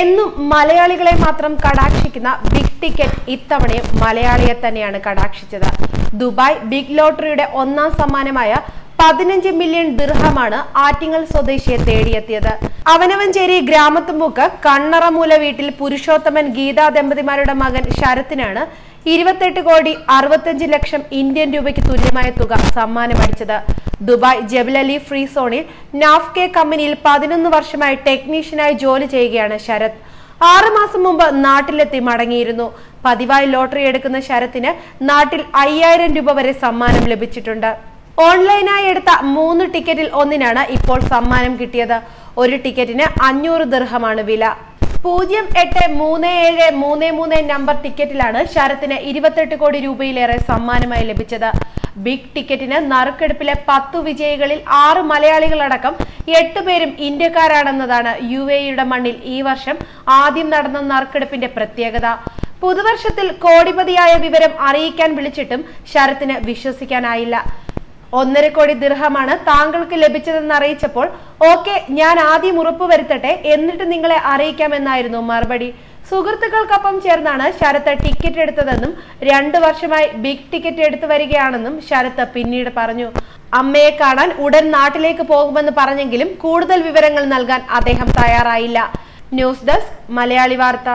എന്നും മലയാളികളെ മാത്രം കടാക്ഷിക്കുന്ന ബിഗ് ടിക്കറ്റ് ഇത്തവണയും മലയാളിയെ തന്നെയാണ് കടാക്ഷിച്ചത്. ദുബായ് ബിഗ് ലോട്ടറിയുടെ ഒന്നാം സമ്മാനമായ പതിനഞ്ച് മില്യൺ ദിർഹമാണ് ആറ്റിങ്ങൽ സ്വദേശിയെ തേടിയെത്തിയത്. അവനവഞ്ചേരി ഗ്രാമത്തുമ്പൂക്ക് കണ്ണറമൂല വീട്ടിൽ പുരുഷോത്തമൻ ഗീതാ ദമ്പതിമാരുടെ മകൻ ശരത്തിനാണ് ഇരുപത്തെട്ട് കോടി അറുപത്തഞ്ച് ലക്ഷം ഇന്ത്യൻ രൂപയ്ക്ക് തുല്യമായ തുക സമ്മാനമടിച്ചത്. ദുബായ് ജബലലി ഫ്രീ സോണിൽ നാഫ്കെ കമ്പനിയിൽ പതിനൊന്ന് വർഷമായി ടെക്നീഷ്യനായി ജോലി ചെയ്യുകയാണ് ശരത്. ആറുമാസം മുമ്പ് നാട്ടിലെത്തി മടങ്ങിയിരുന്നു. പതിവായി ലോട്ടറി എടുക്കുന്ന ശരത്തിന് നാട്ടിൽ അയ്യായിരം രൂപ വരെ സമ്മാനം ലഭിച്ചിട്ടുണ്ട്. ഓൺലൈനായി എടുത്ത മൂന്ന് ടിക്കറ്റിൽ ഒന്നിനാണ് ഇപ്പോൾ സമ്മാനം കിട്ടിയത്. ഒരു ടിക്കറ്റിന് അഞ്ഞൂറ് ദീർഘമാണ് വില. പൂജ്യം എട്ട് മൂന്ന് ഏഴ് മൂന്ന് മൂന്ന് നമ്പർ ടിക്കറ്റിലാണ് ശരത്തിന് ഇരുപത്തെട്ട് കോടി രൂപയിലേറെ സമ്മാനമായി ലഭിച്ചത്. ബിഗ് ടിക്കറ്റിന് നറുക്കെടുപ്പിലെ പത്തു വിജയികളിൽ ആറ് മലയാളികളടക്കം എട്ട് പേരും ഇന്ത്യക്കാരാണെന്നതാണ് യു എയുടെ മണ്ണിൽ ഈ വർഷം ആദ്യം നടന്ന നറുക്കെടുപ്പിന്റെ പ്രത്യേകത. പുതുവർഷത്തിൽ കോടിപതിയായ വിവരം അറിയിക്കാൻ വിളിച്ചിട്ടും ശരത്തിന് വിശ്വസിക്കാനായില്ല. ഒന്നര കോടി ദിർഹമാണ് താങ്കൾക്ക് ലഭിച്ചതെന്ന് അറിയിച്ചപ്പോൾ ഓക്കെ ഞാൻ ആദ്യം ഉറപ്പ് വരുത്തട്ടെ എന്നിട്ട് നിങ്ങളെ അറിയിക്കാമെന്നായിരുന്നു മറുപടി. സുഹൃത്തുക്കൾക്കൊപ്പം ചേർന്നാണ് ശരത്ത് ടിക്കറ്റ് എടുത്തതെന്നും രണ്ടു വർഷമായി ബിഗ് ടിക്കറ്റ് എടുത്തു വരികയാണെന്നും ശരത്ത് പിന്നീട് പറഞ്ഞു. അമ്മയെ കാണാൻ ഉടൻ നാട്ടിലേക്ക് പോകുമെന്ന് പറഞ്ഞെങ്കിലും കൂടുതൽ വിവരങ്ങൾ നൽകാൻ അദ്ദേഹം തയ്യാറായില്ല. ന്യൂസ് ഡെസ്ക് മലയാളി വാർത്ത.